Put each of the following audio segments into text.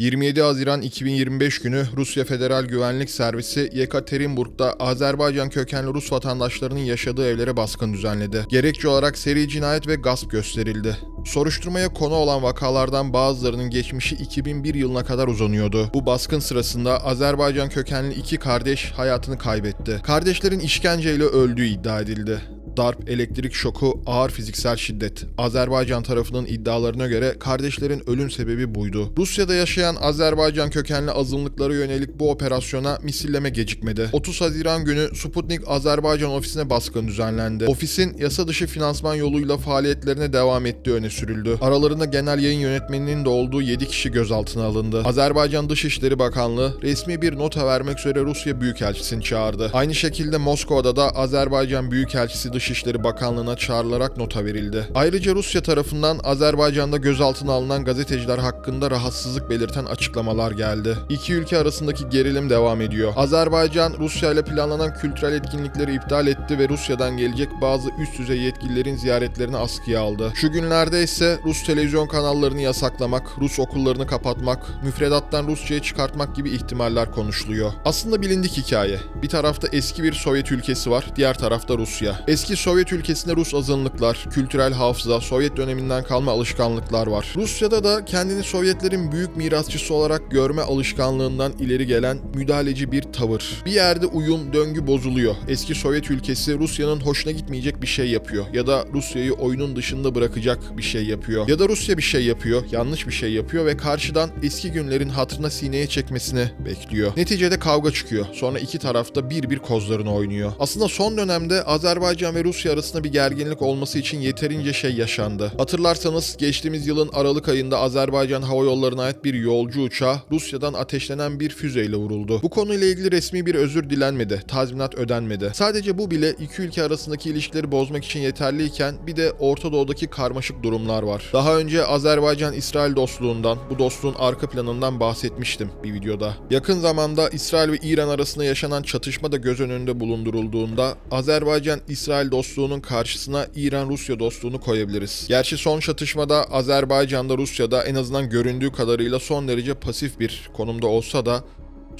27 Haziran 2025 günü Rusya Federal Güvenlik Servisi Yekaterinburg'da Azerbaycan kökenli Rus vatandaşlarının yaşadığı evlere baskın düzenledi. Gerekçe olarak seri cinayet ve gasp gösterildi. Soruşturmaya konu olan vakalardan bazılarının geçmişi 2001 yılına kadar uzanıyordu. Bu baskın sırasında Azerbaycan kökenli iki kardeş hayatını kaybetti. Kardeşlerin işkenceyle öldüğü iddia edildi. Darp, elektrik şoku, ağır fiziksel şiddet. Azerbaycan tarafının iddialarına göre kardeşlerin ölüm sebebi buydu. Rusya'da yaşayan Azerbaycan kökenli azınlıklara yönelik bu operasyona misilleme gecikmedi. 30 Haziran günü Sputnik Azerbaycan ofisine baskın düzenlendi. Ofisin yasa dışı finansman yoluyla faaliyetlerine devam ettiği öne sürüldü. Aralarında genel yayın yönetmeninin de olduğu 7 kişi gözaltına alındı. Azerbaycan Dışişleri Bakanlığı resmi bir nota vermek üzere Rusya Büyükelçisini çağırdı. Aynı şekilde Moskova'da da Azerbaycan Büyükelçisi Dışişleri Bakanlığı'na çağrılarak nota verildi. Ayrıca Rusya tarafından Azerbaycan'da gözaltına alınan gazeteciler hakkında rahatsızlık belirten açıklamalar geldi. İki ülke arasındaki gerilim devam ediyor. Azerbaycan, Rusya ile planlanan kültürel etkinlikleri iptal etti ve Rusya'dan gelecek bazı üst düzey yetkililerin ziyaretlerini askıya aldı. Şu günlerde ise Rus televizyon kanallarını yasaklamak, Rus okullarını kapatmak, müfredattan Rusça'ya çıkartmak gibi ihtimaller konuşuluyor. Aslında bilindik hikaye. Bir tarafta eski bir Sovyet ülkesi var, diğer tarafta Rusya. Eski Sovyet ülkesinde Rus azınlıklar, kültürel hafıza, Sovyet döneminden kalma alışkanlıklar var. Rusya'da da kendini Sovyetlerin büyük mirasçısı olarak görme alışkanlığından ileri gelen müdahaleci bir tavır. Bir yerde uyum, döngü bozuluyor. Eski Sovyet ülkesi Rusya'nın hoşuna gitmeyecek bir şey yapıyor. Ya da Rusya'yı oyunun dışında bırakacak bir şey yapıyor. Ya da Rusya bir şey yapıyor, yanlış bir şey yapıyor ve karşıdan eski günlerin hatırına sineye çekmesini bekliyor. Neticede kavga çıkıyor. Sonra iki tarafta bir bir kozlarını oynuyor. Aslında son dönemde Azerbaycan ve Rusya arasında bir gerginlik olması için yeterince şey yaşandı. Hatırlarsanız geçtiğimiz yılın Aralık ayında Azerbaycan Hava Yolları'na ait bir yolcu uçağı Rusya'dan ateşlenen bir füzeyle vuruldu. Bu konuyla ilgili resmi bir özür dilenmedi, tazminat ödenmedi. Sadece bu bile iki ülke arasındaki ilişkileri bozmak için yeterliyken bir de Orta Doğu'daki karmaşık durumlar var. Daha önce Azerbaycan-İsrail dostluğundan, bu dostluğun arka planından bahsetmiştim bir videoda. Yakın zamanda İsrail ve İran arasında yaşanan çatışma da göz önünde bulundurulduğunda Azerbaycan-İsrail dostluğunun karşısına İran-Rusya dostluğunu koyabiliriz. Gerçi son çatışmada Azerbaycan'da Rusya'da en azından göründüğü kadarıyla son derece pasif bir konumda olsa da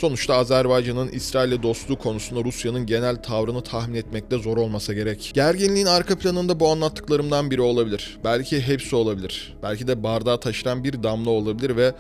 Sonuçta Azerbaycan'ın İsrail'le dostluğu konusunda Rusya'nın genel tavrını tahmin etmekte zor olmasa gerek. Gerginliğin arka planında bu anlattıklarımdan biri olabilir. Belki hepsi olabilir. Belki de bardağı taşıran bir damla olabilir ve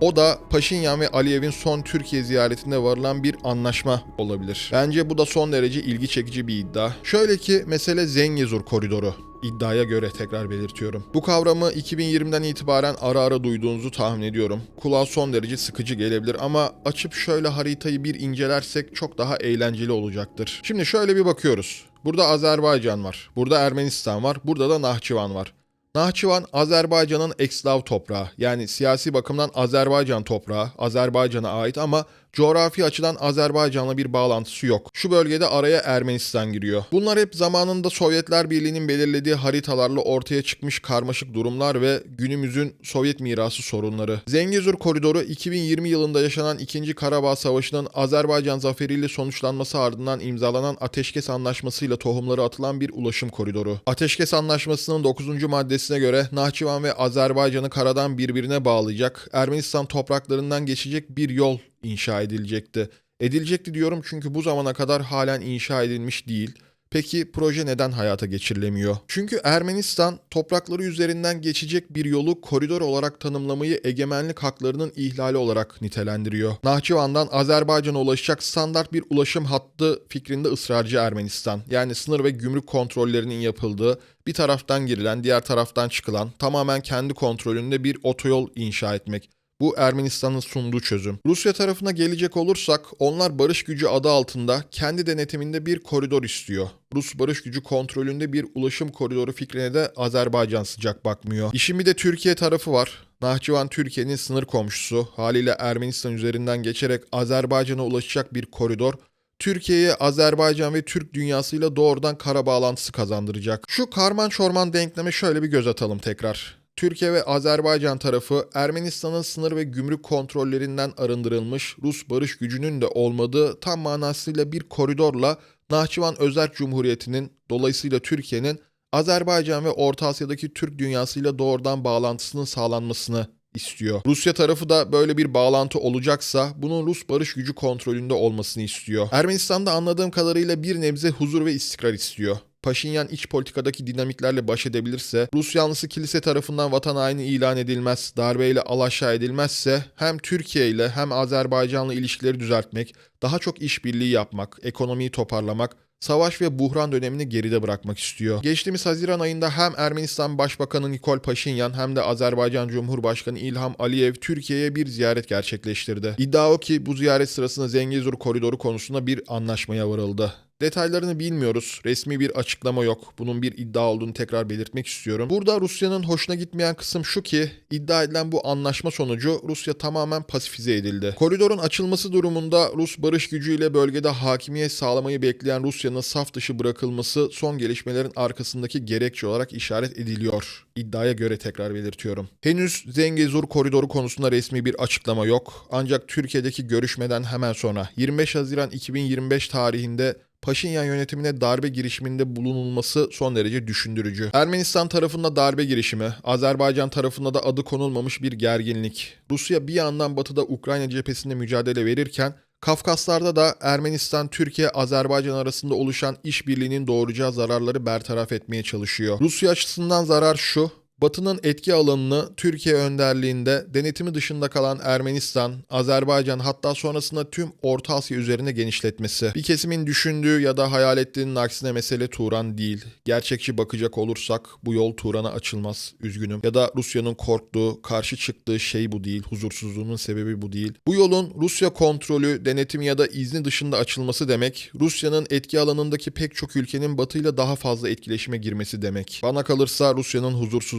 o da Paşinyan ve Aliyev'in son Türkiye ziyaretinde varılan bir anlaşma olabilir. Bence bu da son derece ilgi çekici bir iddia. Şöyle ki mesele Zengezur koridoru iddiaya göre tekrar belirtiyorum. Bu kavramı 2020'den itibaren ara ara duyduğunuzu tahmin ediyorum. Kulağa son derece sıkıcı gelebilir ama açıp şöyle haritayı bir incelersek çok daha eğlenceli olacaktır. Şimdi şöyle bir bakıyoruz. Burada Azerbaycan var, burada Ermenistan var, burada da Nahçıvan var. Nahçıvan Azerbaycan'ın ekslav toprağı. Yani siyasi bakımdan Azerbaycan toprağı, Azerbaycan'a ait ama coğrafi açıdan Azerbaycan'la bir bağlantısı yok. Şu bölgede araya Ermenistan giriyor. Bunlar hep zamanında Sovyetler Birliği'nin belirlediği haritalarla ortaya çıkmış karmaşık durumlar ve günümüzün Sovyet mirası sorunları. Zengezur Koridoru 2020 yılında yaşanan 2. Karabağ Savaşı'nın Azerbaycan zaferiyle sonuçlanması ardından imzalanan Ateşkes Anlaşması'yla tohumları atılan bir ulaşım koridoru. Ateşkes Anlaşması'nın 9. maddesine göre Nahçıvan ve Azerbaycan'ı karadan birbirine bağlayacak, Ermenistan topraklarından geçecek bir yol inşa edilecekti. Edilecekti diyorum çünkü bu zamana kadar halen inşa edilmiş değil. Peki proje neden hayata geçirilemiyor? Çünkü Ermenistan toprakları üzerinden geçecek bir yolu koridor olarak tanımlamayı egemenlik haklarının ihlali olarak nitelendiriyor. Nahçıvan'dan Azerbaycan'a ulaşacak standart bir ulaşım hattı fikrinde ısrarcı Ermenistan. Yani sınır ve gümrük kontrollerinin yapıldığı, bir taraftan girilen, diğer taraftan çıkılan, tamamen kendi kontrolünde bir otoyol inşa etmek. Bu Ermenistan'ın sunduğu çözüm. Rusya tarafına gelecek olursak onlar barış gücü adı altında kendi denetiminde bir koridor istiyor. Rus barış gücü kontrolünde bir ulaşım koridoru fikrine de Azerbaycan sıcak bakmıyor. İşin bir de Türkiye tarafı var. Nahçıvan Türkiye'nin sınır komşusu. Haliyle Ermenistan üzerinden geçerek Azerbaycan'a ulaşacak bir koridor Türkiye'ye Azerbaycan ve Türk dünyasıyla doğrudan kara bağlantısı kazandıracak. Şu karman çorman denkleme şöyle bir göz atalım tekrar. Türkiye ve Azerbaycan tarafı Ermenistan'ın sınır ve gümrük kontrollerinden arındırılmış Rus barış gücünün de olmadığı tam manasıyla bir koridorla Nahçıvan Özerk Cumhuriyeti'nin dolayısıyla Türkiye'nin Azerbaycan ve Orta Asya'daki Türk dünyasıyla doğrudan bağlantısının sağlanmasını istiyor. Rusya tarafı da böyle bir bağlantı olacaksa bunun Rus barış gücü kontrolünde olmasını istiyor. Ermenistan'da anladığım kadarıyla bir nebze huzur ve istikrar istiyor. Paşinyan iç politikadaki dinamiklerle baş edebilirse, Rus yanlısı kilise tarafından vatan haini ilan edilmez, darbeyle alaşağı edilmezse hem Türkiye ile hem Azerbaycan'la ilişkileri düzeltmek, daha çok işbirliği yapmak, ekonomiyi toparlamak, savaş ve buhran dönemini geride bırakmak istiyor. Geçtiğimiz Haziran ayında hem Ermenistan Başbakanı Nikol Paşinyan hem de Azerbaycan Cumhurbaşkanı İlham Aliyev Türkiye'ye bir ziyaret gerçekleştirdi. İddia o ki bu ziyaret sırasında Zengezur koridoru konusunda bir anlaşmaya varıldı. Detaylarını bilmiyoruz. Resmi bir açıklama yok. Bunun bir iddia olduğunu tekrar belirtmek istiyorum. Burada Rusya'nın hoşuna gitmeyen kısım şu ki iddia edilen bu anlaşma sonucu Rusya tamamen pasifize edildi. Koridorun açılması durumunda Rus barış gücüyle bölgede hakimiyet sağlamayı bekleyen Rusya'nın saf dışı bırakılması son gelişmelerin arkasındaki gerekçe olarak işaret ediliyor. İddiaya göre tekrar belirtiyorum. Henüz Zengezur koridoru konusunda resmi bir açıklama yok. Ancak Türkiye'deki görüşmeden hemen sonra 25 Haziran 2025 tarihinde Paşinyan yönetimine darbe girişiminde bulunulması son derece düşündürücü. Ermenistan tarafında darbe girişimi, Azerbaycan tarafında da adı konulmamış bir gerginlik. Rusya bir yandan batıda Ukrayna cephesinde mücadele verirken Kafkaslar'da da Ermenistan, Türkiye, Azerbaycan arasında oluşan işbirliğinin doğuracağı zararları bertaraf etmeye çalışıyor. Rusya açısından zarar şu, Batı'nın etki alanını Türkiye önderliğinde denetimi dışında kalan Ermenistan, Azerbaycan hatta sonrasında tüm Orta Asya üzerine genişletmesi. Bir kesimin düşündüğü ya da hayal ettiğinin aksine mesele Turan değil. Gerçekçi bakacak olursak bu yol Turan'a açılmaz. Üzgünüm. Ya da Rusya'nın korktuğu, karşı çıktığı şey bu değil. Huzursuzluğunun sebebi bu değil. Bu yolun Rusya kontrolü, denetimi ya da izni dışında açılması demek, Rusya'nın etki alanındaki pek çok ülkenin batıyla daha fazla etkileşime girmesi demek. Bana kalırsa Rusya'nın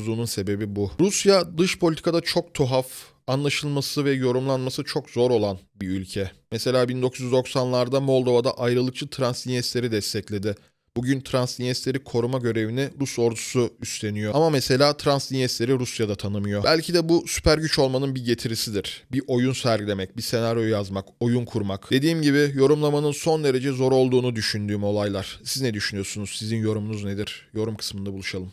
huzursuzluğunun sebebi bu. Rusya dış politikada çok tuhaf, anlaşılması ve yorumlanması çok zor olan bir ülke. Mesela 1990'larda Moldova'da ayrılıkçı Transnistleri destekledi. Bugün Transnistleri koruma görevini Rus ordusu üstleniyor. Ama mesela Transnistleri Rusya'da tanımıyor. Belki de bu süper güç olmanın bir getirisidir. Bir oyun sergilemek, bir senaryo yazmak, oyun kurmak. Dediğim gibi yorumlamanın son derece zor olduğunu düşündüğüm olaylar. Siz ne düşünüyorsunuz? Sizin yorumunuz nedir? Yorum kısmında buluşalım.